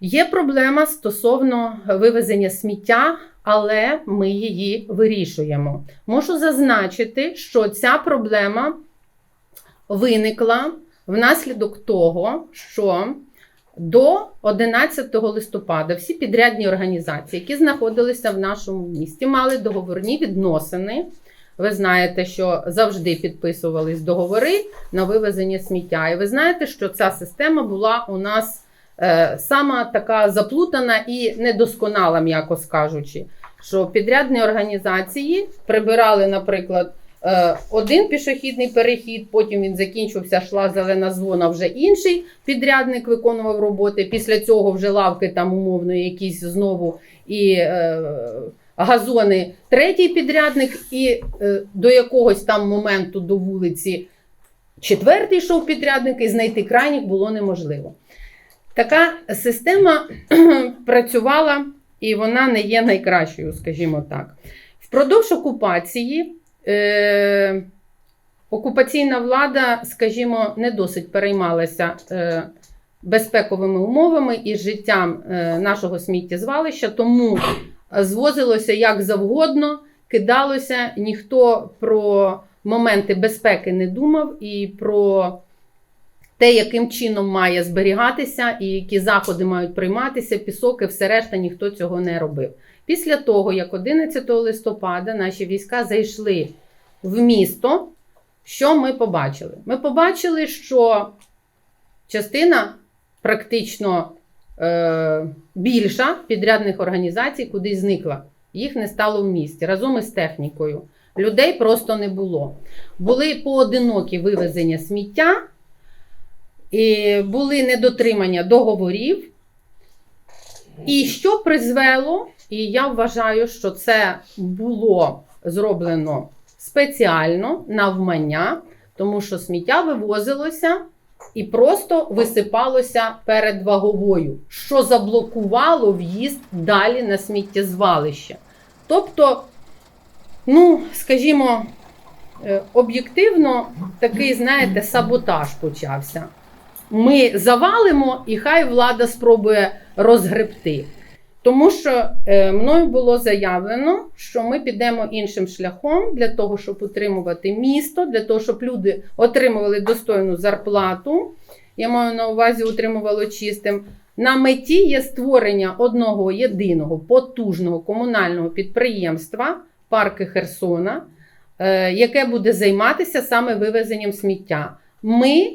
Є проблема стосовно вивезення сміття, але ми її вирішуємо. Можу зазначити, що ця проблема виникла внаслідок того, що до 11 листопада всі підрядні організації, які знаходилися в нашому місті, мали договорні відносини. Ви знаєте, що завжди підписувались договори на вивезення сміття. І ви знаєте, що ця система була у нас сама така заплутана і недосконала, м'яко скажучи. Що підрядні організації прибирали, наприклад, е, один пішохідний перехід, потім він закінчився, йшла зелена звона, вже інший підрядник виконував роботи. Після цього вже лавки там умовно якісь знову і е, газони третій підрядник, і е, до якогось там моменту до вулиці четвертий йшов підрядник, і знайти крайніх було неможливо. Така система працювала і вона не є найкращою, скажімо так. Впродовж окупації е, окупаційна влада, скажімо, не досить переймалася е, безпековими умовами і життям е, нашого сміттєзвалища, тому звозилося як завгодно, кидалося, ніхто про моменти безпеки не думав і про те, яким чином має зберігатися і які заходи мають прийматися, пісок і все решта ніхто цього не робив. Після того, як 11 листопада наші війська зайшли в місто, що ми побачили? Ми побачили, що частина практично е, більша підрядних організацій кудись зникла. Їх не стало в місті разом із технікою. Людей просто не було. Були поодинокі вивезення сміття, і були недотримання договорів. І що призвело, і я вважаю, що це було зроблено спеціально навмання, тому що сміття вивозилося і просто висипалося перед ваговою, що заблокувало в'їзд далі на сміттєзвалище. Тобто, ну, скажімо, е, об'єктивно такий, знаєте, саботаж почався. Ми завалимо, і хай влада спробує розгребти. Тому що е, мною було заявлено, що ми підемо іншим шляхом для того, щоб утримувати місто, для того, щоб люди отримували достойну зарплату. Я маю на увазі утримувало чистим. На меті є створення одного єдиного потужного комунального підприємства парки Херсона, е, яке буде займатися саме вивезенням сміття. Ми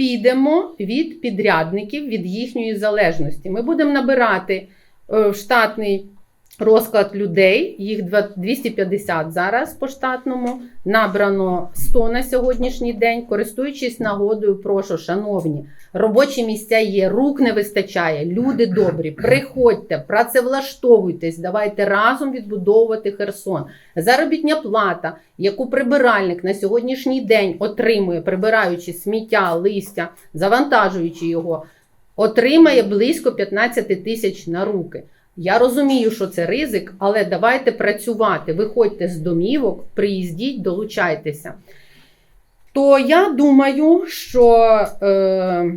підемо від підрядників, від їхньої залежності. Ми будемо набирати е, штатний розклад людей, їх два- 250 зараз по штатному, набрано 100 на сьогоднішній день. Користуючись нагодою, прошу, шановні, робочі місця є, рук не вистачає, люди добрі, приходьте, працевлаштовуйтесь, давайте разом відбудовувати Херсон. Заробітня плата, яку прибиральник на сьогоднішній день отримує, прибираючи сміття, листя, завантажуючи його, отримає близько 15 тисяч на руки. Я розумію, що це ризик, але давайте працювати. Виходьте з домівок, приїздіть, долучайтеся. То я думаю, що е,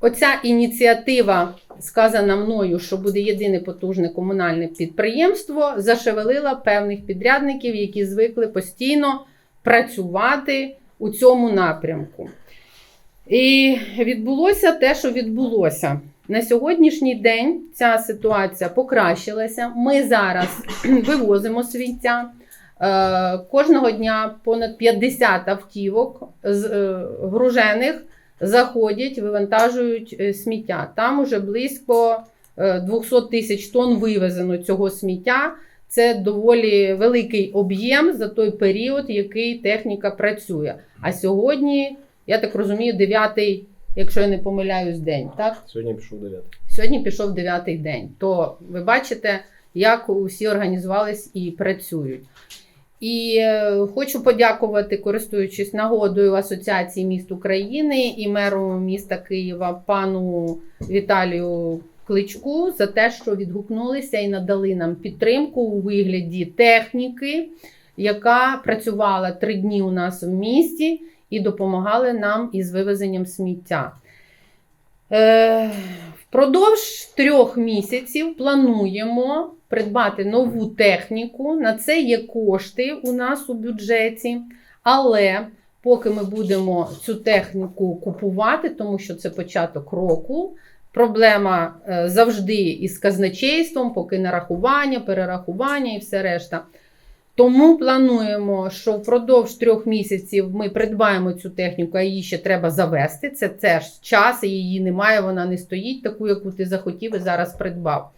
оця ініціатива, сказана мною, що буде єдине потужне комунальне підприємство, зашевелила певних підрядників, які звикли постійно працювати у цьому напрямку. І відбулося те, що відбулося. На сьогоднішній день ця ситуація покращилася. Ми зараз вивозимо сміття. Е, Кожного дня понад 50 автівок е, гружених заходять, вивантажують е, сміття. Там уже близько е, 200 тисяч тонн вивезено цього сміття. Це доволі великий об'єм за той період, який техніка працює. А сьогодні, я так розумію, дев'ятий, якщо я не помиляюсь, день. Так? Сьогодні пішов 9. Сьогодні пішов дев'ятий день. То ви бачите, як усі організувались і працюють. І е, хочу подякувати, користуючись нагодою Асоціації міст України і меру міста Києва пану Віталію Кличку за те, що відгукнулися і надали нам підтримку у вигляді техніки, яка працювала три дні у нас в місті і допомагали нам із вивезенням сміття. Е, Впродовж трьох місяців плануємо придбати нову техніку. На це є кошти у нас у бюджеті. Але поки ми будемо цю техніку купувати, тому що це початок року. Проблема е, завжди із казначейством, поки нарахування, перерахування і все решта. Тому плануємо, що впродовж трьох місяців ми придбаємо цю техніку, а її ще треба завести. Це теж час, її немає, вона не стоїть таку, яку ти захотів і зараз придбав.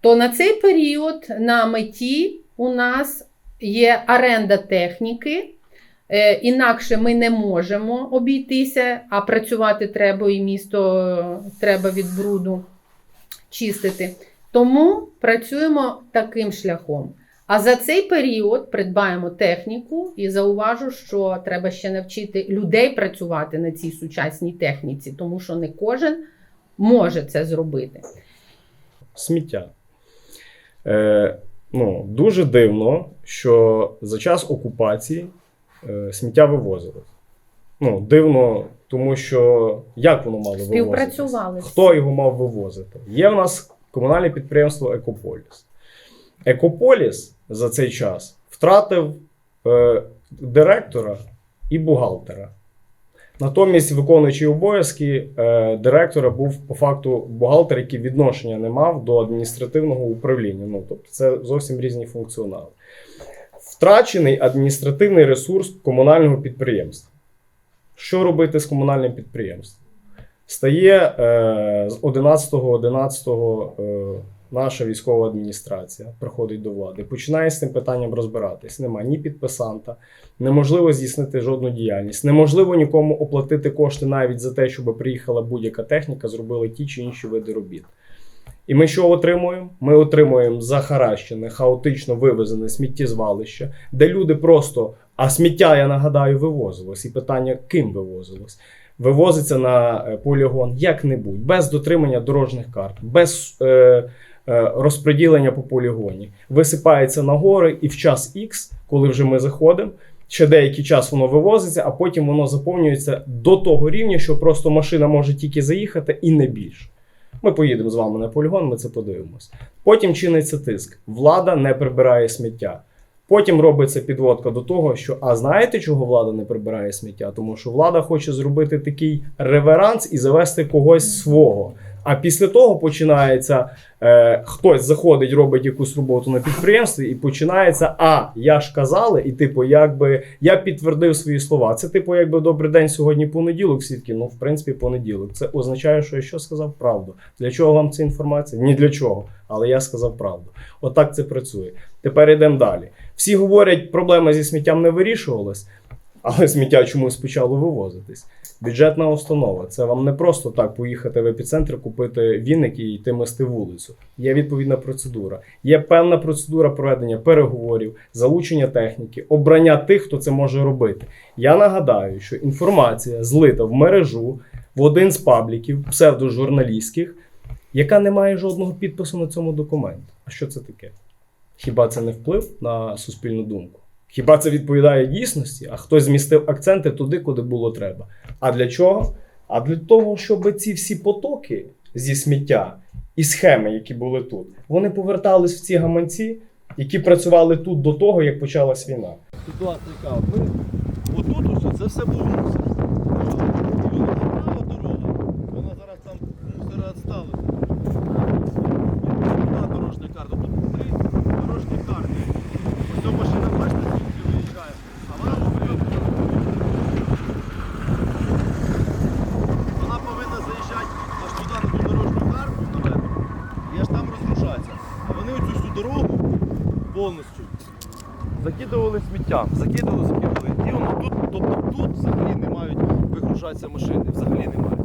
То на цей період на меті у нас є оренда техніки. Е, Інакше ми не можемо обійтися, а працювати треба і місто е, треба від бруду чистити. Тому працюємо таким шляхом. А за цей період придбаємо техніку і зауважу, що треба ще навчити людей працювати на цій сучасній техніці, тому що не кожен може це зробити. сміття. Е, ну, дуже дивно, що за час окупації е, сміття вивозилось. Ну, дивно, тому що як воно мало вивозити? Хто його мав вивозити? Є в нас комунальне підприємство Екополіс. Екополіс за цей час втратив е, директора і бухгалтера. Натомість, виконуючий обов'язки е, директора був по факту бухгалтер, який відношення не мав до адміністративного управління. Ну, тобто це зовсім різні функціонали. Втрачений адміністративний ресурс комунального підприємства. Що робити з комунальним підприємством? Стає е, з 11.11 е, наша військова адміністрація приходить до влади, починає з цим питанням розбиратись. Нема ні підписанта, неможливо здійснити жодну діяльність, неможливо нікому оплатити кошти навіть за те, щоб приїхала будь-яка техніка, зробила ті чи інші види робіт. І ми що отримуємо? Ми отримуємо захаращене, хаотично вивезене сміттєзвалище, де люди просто, а сміття, я нагадаю, вивозилось. І питання, ким вивозилось? Вивозиться на е, полігон як-небудь, без дотримання дорожніх карт, без е, розподілення по полігоні. Висипається на гори, і в час Х, коли вже ми заходимо, ще деякий час воно вивозиться, а потім воно заповнюється до того рівня, що просто машина може тільки заїхати і не більше. Ми поїдемо з вами на полігон, ми це подивимось. Потім чиниться тиск. Влада не прибирає сміття. Потім робиться підводка до того, що а знаєте, чого влада не прибирає сміття? Тому що влада хоче зробити такий реверанс і завести когось свого. А після того починається е, хтось заходить, робить якусь роботу на підприємстві, і починається: А, я ж казали, і типу, якби я підтвердив свої слова. Це, типу, якби добрий день сьогодні понеділок, такі, ну в принципі, понеділок. Це означає, що я що сказав правду. Для чого вам ця інформація? Ні для чого. Але я сказав правду. Отак це працює. Тепер йдемо далі. Всі говорять, проблема зі сміттям не вирішувалась, але сміття чомусь почало вивозитись. Бюджетна установа це вам не просто так поїхати в епіцентр, купити віник і йти мести вулицю. Є відповідна процедура. Є певна процедура проведення переговорів, залучення техніки, обрання тих, хто це може робити. Я нагадаю, що інформація злита в мережу в один з пабліків псевдожурналістських, яка не має жодного підпису на цьому документі. А що це таке? Хіба це не вплив на суспільну думку? Хіба це відповідає дійсності? А хтось змістив акценти туди, куди було треба. А для чого? А для того, щоб ці всі потоки зі сміття і схеми, які були тут, вони повертались в ці гаманці, які працювали тут до того, як почалась війна. Ситуація яка? Ми отут усе, це все був мусор. І вона направо дорога, вона зараз там мусора відстали. Одна дорожня карта, тут три дорожні карти. Ось ця машина, бачите, звідки виїжджає, а вона вперед. Вона повинна заїжджати аж туди на ту дорожню карту наверх, і аж там розгружатися. А вони оцю всю дорогу повністю закидували сміттям, закидували, закидували. І воно тут, тобто тут взагалі не мають вигружатися машини, взагалі немає.